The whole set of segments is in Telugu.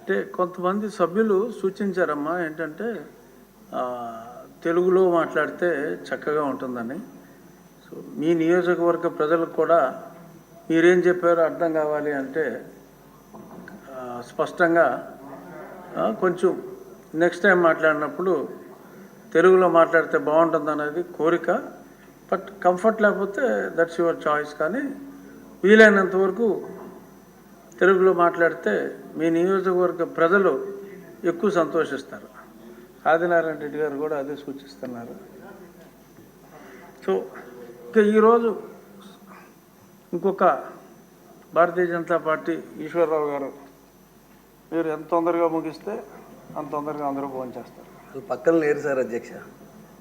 అంటే కొంతమంది సభ్యులు సూచించారమ్మా ఏంటంటే తెలుగులో మాట్లాడితే చక్కగా ఉంటుందని. సో మీ నియోజకవర్గ ప్రజలకు కూడా మీరేం చెప్పారో అర్థం కావాలి అంటే స్పష్టంగా కొంచెం నెక్స్ట్ టైం మాట్లాడినప్పుడు తెలుగులో మాట్లాడితే బాగుంటుంది అనేది కోరిక బట్ కంఫర్ట్ లేకపోతే దట్స్ యువర్ చాయిస్ కానీ వీలైనంత వరకు తెలుగులో మాట్లాడితే మీ నియోజకవర్గ ప్రజలు ఎక్కువ సంతోషిస్తారు. ఆదినారాయణ రెడ్డి గారు కూడా అదే సూచిస్తున్నారు. సో ఇంకా ఈరోజు ఇంకొక భారతీయ జనతా పార్టీ ఈశ్వరరావు గారు మీరు ఎంత తొందరగా ముగిస్తే అంత తొందరగా అందరూ భోంచేస్తారు వాళ్ళు పక్కన లేరు సార్ అధ్యక్ష.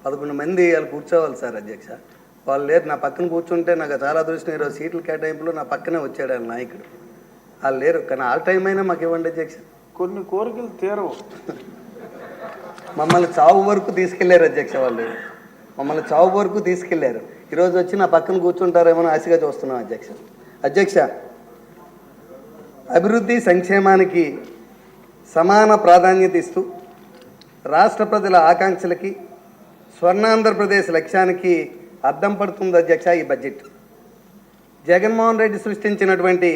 పదకొండు మంది వాళ్ళు కూర్చోవాలి సార్ అధ్యక్ష. వాళ్ళు లేరు. నా పక్కన కూర్చుంటే నాకు చాలా అదృష్టం. ఈరోజు సీట్ల కేటాయింపులో నా పక్కనే వచ్చాడు ఆయన నాయకుడు. వాళ్ళు లేరు. కానీ ఆల్ టైం అయినా మాకు ఇవ్వండి అధ్యక్ష. కొన్ని కోరికలు తీరవు. మమ్మల్ని చావు వరకు తీసుకెళ్ళారు అధ్యక్ష వాళ్ళు. మమ్మల్ని చావు వరకు తీసుకెళ్ళారు. ఈరోజు వచ్చి నా పక్కన కూర్చుంటారేమో ఆశగా చూస్తున్నాం అధ్యక్ష. అధ్యక్ష అభివృద్ధి సంక్షేమానికి సమాన ప్రాధాన్యత ఇస్తూ రాష్ట్ర ప్రజల ఆకాంక్షలకి స్వర్ణాంధ్రప్రదేశ్ లక్ష్యానికి అద్దం పడుతుంది అధ్యక్ష ఈ బడ్జెట్. జగన్మోహన్ రెడ్డి సృష్టించినటువంటి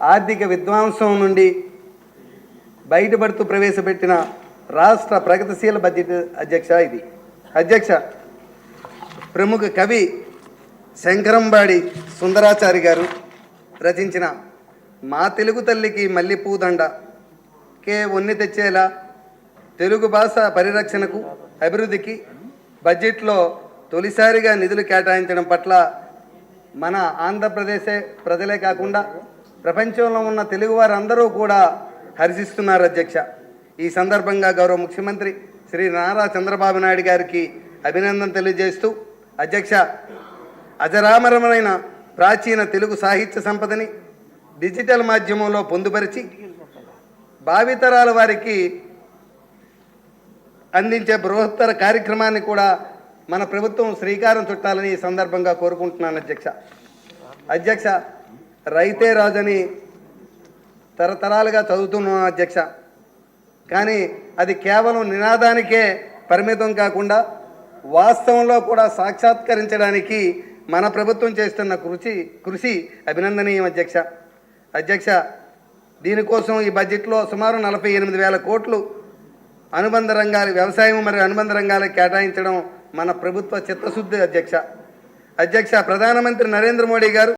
ఆర్థిక విధ్వంసం నుండి బయటపడుతూ ప్రవేశపెట్టిన రాష్ట్ర ప్రగతిశీల బడ్జెట్ అధ్యక్ష ఇది. అధ్యక్ష ప్రముఖ కవి శంకరంబాడి సుందరాచారి గారు రచించిన మా తెలుగు తల్లికి మల్లెపూదండ కే ఒన్ని తెచ్చేలా తెలుగు భాష పరిరక్షణకు అభివృద్ధికి బడ్జెట్లో తొలిసారిగా నిధులు కేటాయించడం పట్ల మన ఆంధ్రప్రదేశే ప్రజలే కాకుండా ప్రపంచంలో ఉన్న తెలుగువారందరూ కూడా హర్షిస్తున్నారు అధ్యక్ష. ఈ సందర్భంగా గౌరవ ముఖ్యమంత్రి శ్రీ నారా చంద్రబాబు నాయుడు గారికి అభినందన తెలియజేస్తూ అధ్యక్ష అజరామరమైన ప్రాచీన తెలుగు సాహిత్య సంపదని డిజిటల్ మాధ్యమంలో పొందుపరిచి భావితరాల వారికి అందించే బృహత్తర కార్యక్రమాన్ని కూడా మన ప్రభుత్వం శ్రీకారం చుట్టాలని ఈ సందర్భంగా కోరుకుంటున్నాను అధ్యక్ష. అధ్యక్ష రైతే రాజని తరతరాలుగా చదువుతున్నాం అధ్యక్ష. కానీ అది కేవలం నినాదానికే పరిమితం కాకుండా వాస్తవంలో కూడా సాక్షాత్కరించడానికి మన ప్రభుత్వం చేస్తున్న కృషి కృషి అభినందనీయం అధ్యక్ష. అధ్యక్ష దీనికోసం ఈ బడ్జెట్లో సుమారు నలభై ఎనిమిది వేల కోట్లు అనుబంధ రంగాలు వ్యవసాయం మరియు అనుబంధ రంగాలకు కేటాయించడం మన ప్రభుత్వ చిత్తశుద్ధి అధ్యక్ష. అధ్యక్ష ప్రధానమంత్రి నరేంద్ర మోడీ గారు